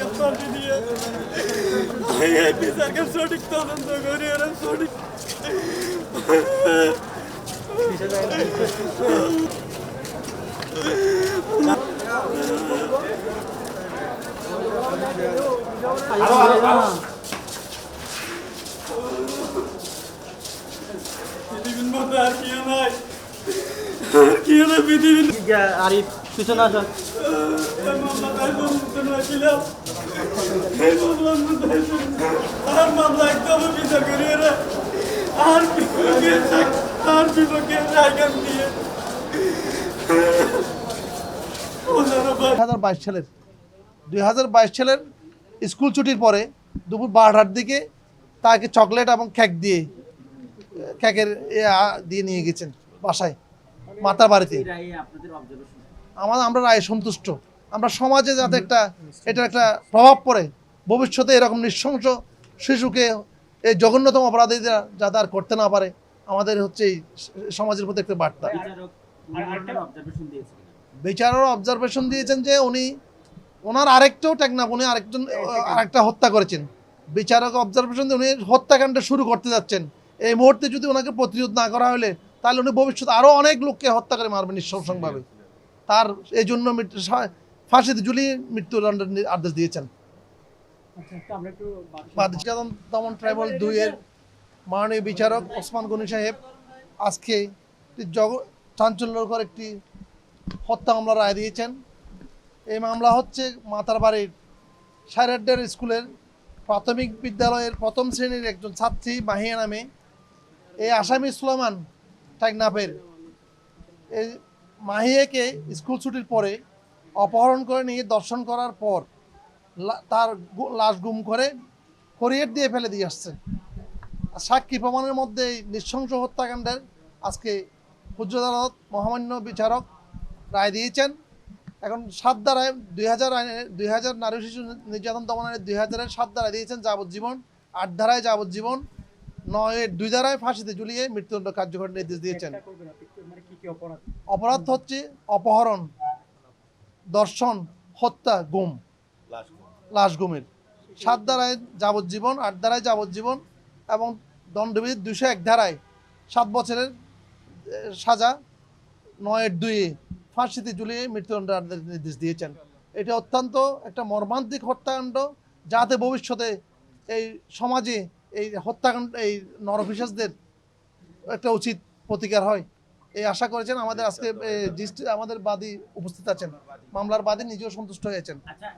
yatar diye. Biz erken sorduk dalında görüyorum sorduk. Alo alo alo. Bedevin modu erkeğe nay. Erkeğe nay bedevin. Arif. পিছনে আসো দুই বাইশ সালের দুই হাজার বাইশ সালের স্কুল ছুটির পরে দুপুর বারোটার দিকে তাকে চকলেট এবং কেক দিয়ে কেকের এ দিয়ে নিয়ে গেছেন বাসায় মাতার বাড়িতে। আমার আমরা রায় সন্তুষ্ট। আমরা সমাজে যাতে একটা এটার একটা প্রভাব পড়ে ভবিষ্যতে এরকম নৃশংস শিশুকে এই জঘন্যতম অপরাধীরা যাতে আর করতে না পারে আমাদের হচ্ছে এই সমাজের প্রতি একটা বার্তা। বিচারক অবজারভেশন দিয়েছেন। যে উনি ওনার আরেকটাও টেকনাফ উনি আরেকজন আরেকটা হত্যা করেছেন। বিচারক অবজারভেশন দিয়ে উনি হত্যাকাণ্ড শুরু করতে যাচ্ছেন। এই মুহূর্তে যদি ওনাকে প্রতিরোধ না করা হলে তাহলে উনি ভবিষ্যতে আরও অনেক লোককে হত্যা করে মারবেন নিঃসংসংভাবে তার এই জন্য ফাঁসিতে ঝুলিয়ে মৃত্যুদণ্ডের আদেশ দিয়েছেন। বাদশাহ দমন ট্রাইবাল দুইয়ের মাননীয় বিচারক ওসমান গনি সাহেব আজকে একটি জগ চাঞ্চল্যকর একটি হত্যা মামলা রায় দিয়েছেন। এই মামলা হচ্ছে মাতার বাড়ির সাইরাড্ডার স্কুলের প্রাথমিক বিদ্যালয়ের প্রথম শ্রেণির একজন ছাত্রী মাহিয়া নামে এই আসামি সুলেমান টাকনাফের এই মাহিয়াকে স্কুল ছুটির পরে অপহরণ করে নিয়ে দর্শন করার পর তার লাশ গুম করে হরিয়েট দিয়ে ফেলে দিয়ে আসছে। সাক্ষী প্রমাণের মধ্যে নৃশংস হত্যাকাণ্ডের আজকে পূজ্য আদালত মহামান্য বিচারক রায় দিয়েছেন। এখন সাত দ্বারায় দুই হাজার দুই হাজার নারী শিশু নির্যাতন দমন আইনের দুই হাজারের সাত ধারায় দিয়েছেন যাবজ্জীবন, আট ধারায় যাবজ্জীবন নয়ের দুই ধারায় ফাঁসিতে ঝুলিয়ে মৃত্যুদণ্ড কার্যকর নির্দেশ দিয়েছেন। অপরাধ হচ্ছে অপহরণ, দর্শন, হত্যা, গুম। লাশ গুমের। সাত ধারায় যাবজ্জীবন, আট ধারায় যাবজ্জীবন এবং দণ্ডবিধি দুশো এক ধারায় সাত বছরের সাজা নয়ের দুয়ে ফাঁসিতে ঝুলিয়ে মৃত্যুদণ্ডের নির্দেশ দিয়েছেন। এটা অত্যন্ত একটা মর্মান্তিক হত্যাকাণ্ড, যাতে ভবিষ্যতে এই সমাজে এই হত্যাকাণ্ড, এই নরপিসাসদের একটা উচিত প্রতিকার হয়। এই আশা করেছেন আমাদের আজকে আমাদের বাদী উপস্থিত আছেন। মামলার বাদী নিজেও সন্তুষ্ট হয়েছেন। আচ্ছা